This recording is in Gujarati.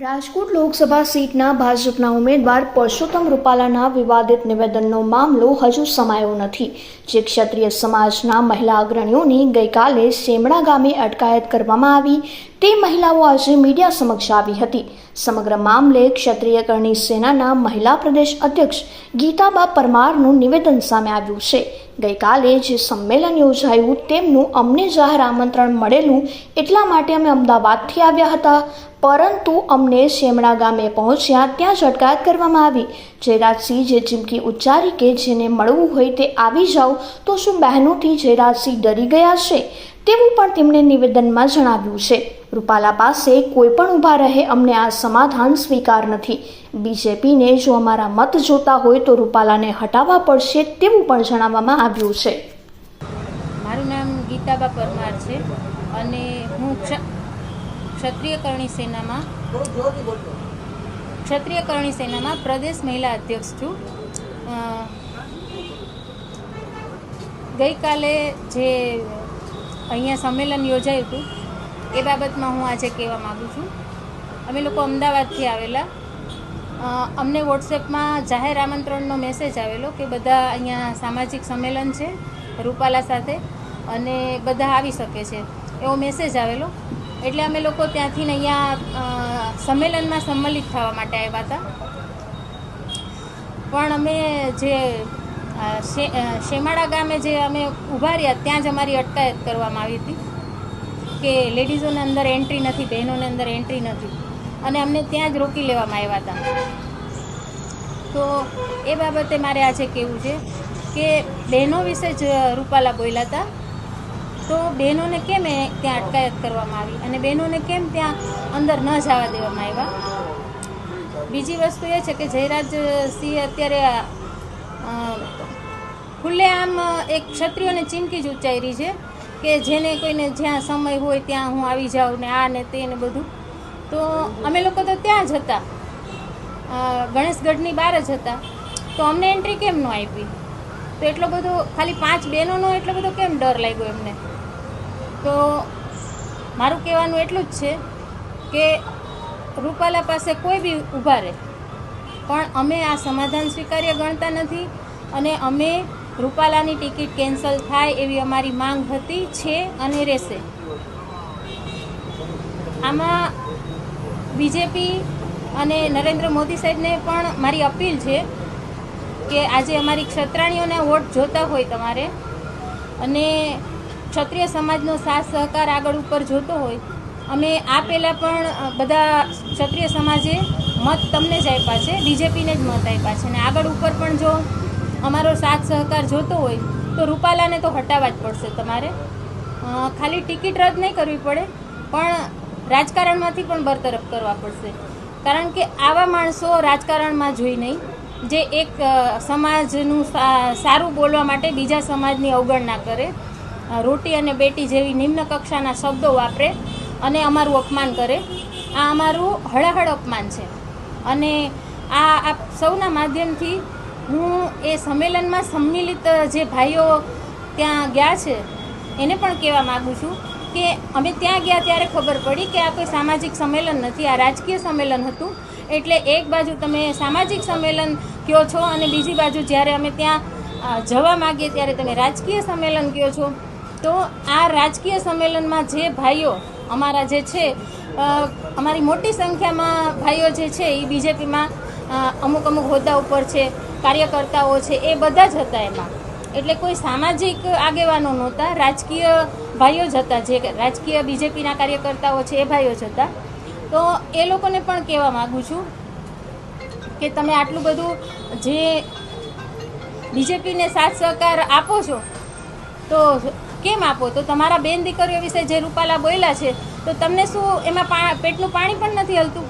રાજકોટ લોકસભા સીટના ભાજપના ઉમેદવાર પરસોત્તમ રૂપાલાના વિવાદિત નિવેદનનો મામલો હજુ સમાયો નથી. જે ક્ષત્રિય સમાજના મહિલા અગ્રણીઓની ગઈકાલે સેમડા ગામે અટકાયત કરવામાં આવી. તે મહિલાઓ આજે મીડિયા સમક્ષ આવી હતી. સમગ્ર મામલે ક્ષત્રિય કરણી સેનાના મહિલા પ્રદેશ અધ્યક્ષ ગીતાબા પરમારનું નિવેદન સામે આવ્યું છે. ગઈકાલે જે સંમેલન યોજાયું તેમનું અમને જાહેર આમંત્રણ મળેલું એટલા માટે અમે અમદાવાદથી આવ્યા હતા. પરંતુ અમને શેમડા ગામે પહોંચ્યા ત્યાં જ અટકાયત કરવામાં આવી. જયરાજસિંહ જે ચીમકી ઉચ્ચારી કે જેને મળવું હોય તે આવી જાઓ તો શું બહેનોથી જયરાજસિંહ ડરી ગયા છે? તેવું પણ તેમણે નિવેદનમાં જણાવ્યું છે. રૂપાલા પાસે કોઈ પણ ઊભા રહે, અમને આ સમાધાન સ્વીકાર નથી. બીજેપીને જો અમારા મત જોતા હોય તો રૂપાલાને હટાવવા પડશે તેવું પણ જણાવવામાં આવ્યું છે. મારું નામ ગીતાબા પરમાર છે અને હું ક્ષ- ક્ષત્રિય કરણી સેનામાં ક્ષત્રિય કરણી સેનામાં પ્રદેશ મહિલા અધ્યક્ષ છું. ગઈકાલે જે અહીંયા સંમેલન યોજાયું હતું. એ બાબતમાં હું આજે કહેવા માગું છું. અમે લોકો અમદાવાદથી આવેલા. અમને વોટ્સએપમાં જાહેર આમંત્રણનો મેસેજ આવેલો કે બધા અહીંયા સામાજિક સંમેલન છે, રૂપાલા સાથે, અને બધા આવી શકે છે. એવો મેસેજ આવેલો. એટલે અમે લોકો ત્યાંથી અહીંયા સંમેલનમાં સંમલિત થવા માટે આવ્યા હતા. પણ અમે જે અ, શે- અ, શેમાળા ગામે જે અમે ઊભા રહ્યા ત્યાં જ અમારી અટકાયત કરવામાં આવી હતી કે લેડીઝોને અંદર એન્ટ્રી નથી બહેનોને અંદર એન્ટ્રી નથી. અને અમને ત્યાં જ રોકી લેવામાં આવ્યા હતા. તો એ બાબતે મારે આજે કહેવું છે કે બહેનો વિશે જ રૂપાલા બોલ્યા હતા. તો બહેનોને કેમ ત્યાં અટકાયત કરવામાં આવી અને બહેનોને કેમ ત્યાં અંદર ન જવા દેવામાં આવ્યા? બીજી વસ્તુ એ છે કે જયરાજ સિંહ અત્યારે ખુલ્લેઆમ એક ક્ષત્રિયોને ચીમકી જ ઉચ્ચારી છે કે જેને કોઈને જ્યાં સમય હોય ત્યાં હું આવી જાઉં ને આ ને તે ને બધું. તો અમે લોકો તો ત્યાં જ હતા. ગણેશગઢની બહાર જ હતા. તો અમને એન્ટ્રી કેમ ન આપી? તો એટલો બધો ખાલી પાંચ બહેનોનો એટલો બધો કેમ ડર લાગ્યો એમને? તો મારું કહેવાનું એટલું જ છે કે રૂપાલા પાસે કોઈ બી ઊભા રહે. પણ અમે આ સમાધાન સ્વીકાર્ય ગણતા નથી અને અમે રૂપાલાની ટિકિટ કેન્સલ થાય એવી અમારી માંગ હતી, છે અને રહેશે. આમાં બીજેપી અને નરેન્દ્ર મોદી સાહેબને પણ મારી અપીલ છે કે આજે અમારી ક્ષત્રાણીઓના વોટ જોતા હોય તમારે અને ક્ષત્રિય સમાજનો સાથ સહકાર આગળ ઉપર જોતો હોય. અમે આ પહેલાં પણ બધા ક્ષત્રિય સમાજે મત તમને જ આપ્યા છે, બીજેપીને જ મત આપ્યા છે. અને આગળ ઉપર પણ જો અમારો સાથ સહકાર જોતો હોય, તો રૂપાલાને તો હટાવવા જ પડશે તમારે. ખાલી ટિકિટ રદ નહીં કરવી પડે, પણ રાજકારણમાંથી પણ બરતરફ કરવા પડશે. કારણ કે આવા માણસો રાજકારણમાં જોઈ નહીં, જે એક સમાજનું સારું બોલવા માટે બીજા સમાજની અવગણના કરે. રોટી અને બેટી જેવી નિમ્ન કક્ષાના શબ્દો વાપરે અને અમારું અપમાન કરે. આ અમારું હળહળ અપમાન છે. અને આ આપ સૌના માધ્યમથી હું એ સંમેલનમાં સંમિલિત જે ભાઈઓ ત્યાં ગયા છે, એને પણ કહેવા માગું છું કે અમે ત્યાં ગયા ત્યારે ખબર પડી કે આ કોઈ સામાજિક સંમેલન નથી, આ રાજકીય સંમેલન હતું. એટલે એક બાજુ તમે સામાજિક સંમેલન કહો છો અને બીજી બાજુ જ્યારે અમે ત્યાં જવા માગીએ ત્યારે તમે રાજકીય સંમેલન કહો છો. તો આ રાજકીય સંમેલનમાં જે ભાઈઓ અમારા જે છે અમારી મોટી સંખ્યામાં ભાઈઓ જે છે એ બીજેપીમાં અમુક અમુક હોદ્દા ઉપર છે. કાર્યકર્તાઓ છે, એ બધા જ હતા એમાં. એટલે કોઈ સામાજિક આગેવાનો નહોતા, રાજકીય ભાઈઓ જ હતા. જે રાજકીય બીજેપીના કાર્યકર્તાઓ છે, એ ભાઈઓ જ હતા. તો એ લોકોને પણ કહેવા માગું છું કે તમે આટલું બધું જે બીજેપીને સાથ સહકાર આપો છો, તો કેમ આપો? તો તમારા બેન દીકરીઓ વિશે જે રૂપાલા બોલ્યા છે, તો તમને શું એમાં પેટનું પાણી પણ નથી હલતું?